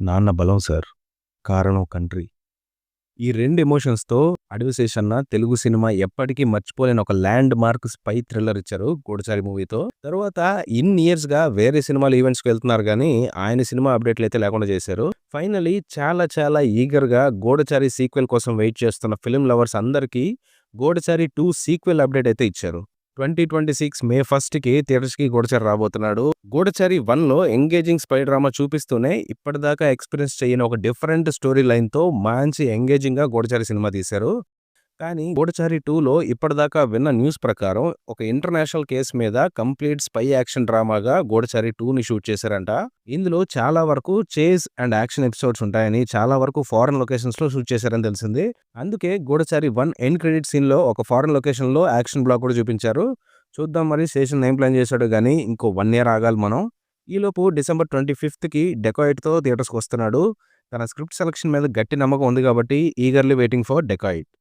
నాన్న బలం సార్. కారణం కంట్రీ. ఈ రెండు ఎమోషన్స్తో అడవిశేషన్న తెలుగు సినిమా ఎప్పటికీ మర్చిపోలేని ఒక ల్యాండ్ మార్క్ స్పై థ్రిల్లర్ ఇచ్చారు గూడచారి మూవీతో. తర్వాత ఇన్ ఇయర్స్గా వేరే సినిమాలు ఈవెంట్స్కి వెళ్తున్నారు కానీ ఆయన సినిమా అప్డేట్లు అయితే లేకుండా చేశారు. ఫైనలీ చాలా చాలా ఈగర్గా గూడచారి సీక్వెల్ కోసం వెయిట్ చేస్తున్న ఫిల్మ్ లవర్స్ అందరికీ గూడచారి టూ సీక్వెల్ అప్డేట్ అయితే ఇచ్చారు. ట్వంటీ ట్వంటీ సిక్స్ మే ఫస్ట్కి థియేటర్స్కి గూడచారి రాబోతున్నాడు. గూడచారి వన్లో ఎంగేజింగ్ స్పై డ్రామా చూపిస్తూనే ఇప్పటిదాకా ఎక్స్పీరియన్స్ చేయని ఒక డిఫరెంట్ స్టోరీ లైన్తో మంచి ఎంగేజింగ్గా గూడచారి సినిమా తీశారు. కానీ గూడచారి టూలో ఇప్పటిదాకా విన్న న్యూస్ ప్రకారం ఒక ఇంటర్నేషనల్ కేసు మీద కంప్లీట్ స్పై యాక్షన్ డ్రామాగా గూడచారి టూని షూట్ చేశారంట. ఇందులో చాలా వరకు చేజ్ అండ్ యాక్షన్ ఎపిసోడ్స్ ఉంటాయని చాలా వరకు ఫారెన్ లొకేషన్స్లో షూట్ చేశారని తెలిసింది. అందుకే గూడచారి వన్ ఎండ్ క్రెడిట్ సీన్లో ఒక ఫారెన్ లొకేషన్లో యాక్షన్ బ్లాక్ కూడా చూపించారు. చూద్దాం మరి స్టేషన్ ఏం ప్లాన్ చేశాడు కానీ ఇంకో వన్ ఇయర్ ఆగాలి మనం. ఈలోపు డిసెంబర్ ట్వంటీ ఫిఫ్త్కి డెకాయిట్తో థియేటర్స్కి వస్తున్నాడు. తన స్క్రిప్ట్ సెలక్షన్ మీద గట్టి నమ్మకం ఉంది కాబట్టి ఈగర్లీ వెయిటింగ్ ఫర్ డెకాయిట్.